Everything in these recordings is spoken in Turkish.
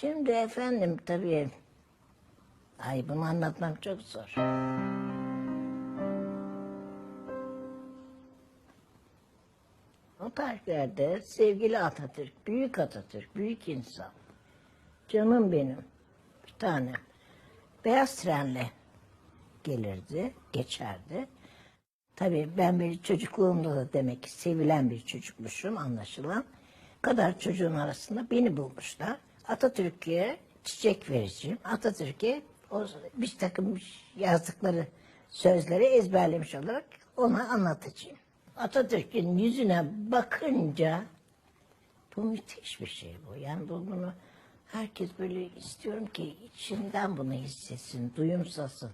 Şimdi efendim tabii ay bunu anlatmam çok zor. O tarihlerde sevgili Atatürk, büyük Atatürk, büyük insan. Canım benim. Bir tane. Beyaz trenle gelirdi, geçerdi. Tabii ben bir çocukluğumda da demek ki sevilen bir çocukmuşum anlaşılan. kadar çocuğun arasında beni bulmuşlar. Atatürk'e çiçek vereceğim. Atatürk'e o bir takım yazdıkları sözleri ezberlemiş olarak ona anlatacağım. Atatürk'ün yüzüne bakınca bu müthiş bir şey bu. Yani bu, bunu herkes böyle istiyorum ki içinden bunu hissetsin, duyumsasın.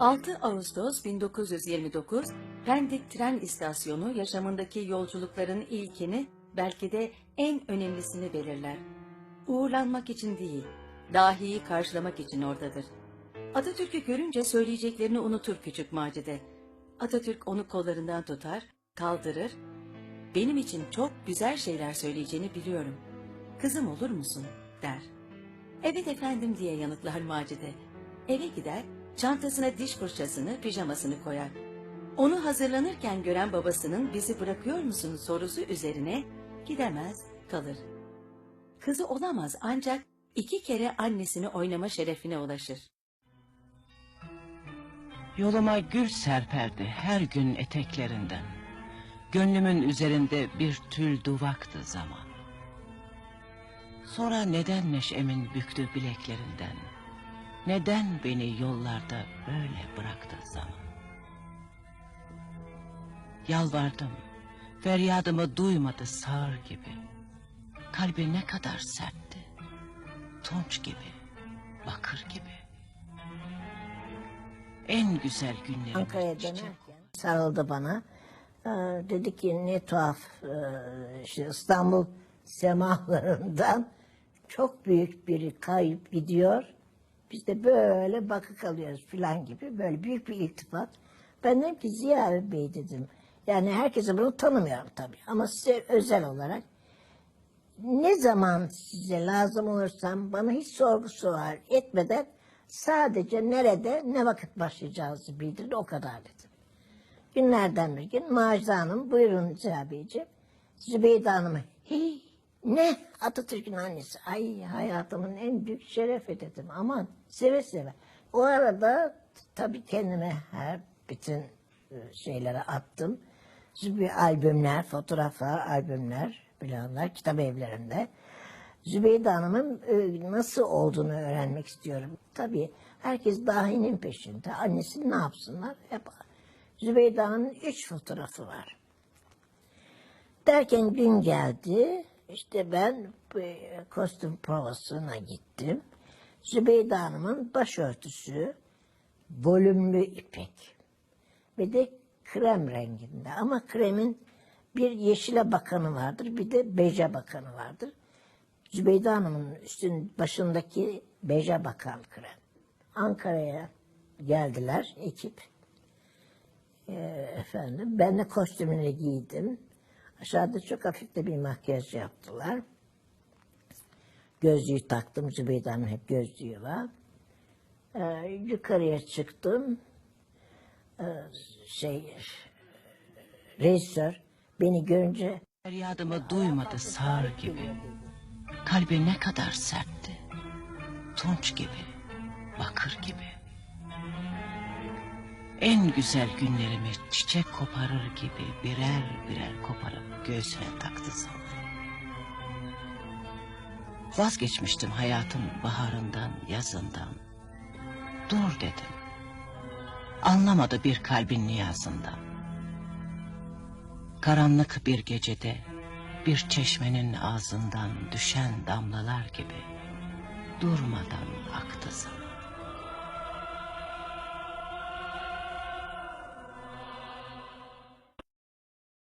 6 Ağustos 1929 Pendik tren istasyonu yaşamındaki yolculukların ilkini belki de en önemlisini belirler. Uğurlanmak için değil, dahiyi karşılamak için oradadır. Atatürk'ü görünce söyleyeceklerini unutur küçük Macide. Atatürk onu kollarından tutar, kaldırır. Benim için çok güzel şeyler söyleyeceğini biliyorum. Kızım olur musun? der. Evet efendim diye yanıtlar Macide. Eve gider, çantasına diş fırçasını, pijamasını koyar. Onu hazırlanırken gören babasının bizi bırakıyor musun sorusu üzerine gidemez, kalır. Kızı olamaz ancak iki kere annesini oynama şerefine ulaşır. Yoluma gül serperdi her gün eteklerinden. Gönlümün üzerinde bir tül duvaktı zaman. Sonra neden neşemin büktü bileklerinden? Neden beni yollarda böyle bıraktı zaman? Yalvardım, feryadımı duymadı sağır gibi. Kalbi ne kadar sertti, tunç gibi, bakır gibi. En güzel günlerimi Ankara'ya dönerken sarıldı bana. Ee, dedi ki ne tuhaf ee, işte İstanbul semalarından çok büyük bir kayıp gidiyor. Biz de böyle bakı kalıyoruz filan gibi böyle büyük bir iltifat. Ben dedim ki Ziya Bey dedim. Yani herkese bunu tanımıyorum tabii ama size özel olarak ne zaman size lazım olursam bana hiç sorgu sual etmeden sadece nerede ne vakit başlayacağınızı bildirin o kadar dedim. Günlerden bir gün Macide Hanım buyurun Ziya Beyciğim. Zübeyde Hanım'ı "Hii, ne Atatürk'ün annesi ay hayatımın en büyük şerefi dedim aman seve seve. O arada tabii kendime her bütün e, şeylere attım. Zübeyde albümler, fotoğraflar, albümler, planlar, kitap evlerinde. Zübeyde Hanım'ın e, nasıl olduğunu öğrenmek istiyorum. Tabii herkes dahinin peşinde. Annesi ne yapsınlar? Hep Zübeyde Hanım'ın üç fotoğrafı var. Derken gün geldi. İşte ben e, kostüm provasına gittim. Zübeyde Hanım'ın başörtüsü volümlü ipek ve de krem renginde. Ama kremin bir yeşile bakanı vardır, bir de beje bakanı vardır. Zübeyde Hanım'ın üstün başındaki beje bakan krem. Ankara'ya geldiler ekip. Ee, efendim ben de kostümünü giydim. Aşağıda çok hafif de bir makyaj yaptılar. Gözlüğü taktım. Zübeyde Hanım hep gözlüğü var. Ee, yukarıya çıktım. Ee, şey rejisör beni görünce Feryadımı duymadı sağır gibi. Kalbi ne kadar sertti. Tunç gibi, bakır gibi. En güzel günlerimi çiçek koparır gibi birer birer koparıp göğsüne taktı sandım. Vazgeçmiştim hayatın baharından, yazından. Dur dedim. Anlamadı bir kalbin niyazından. Karanlık bir gecede bir çeşmenin ağzından düşen damlalar gibi durmadan aktı zaman.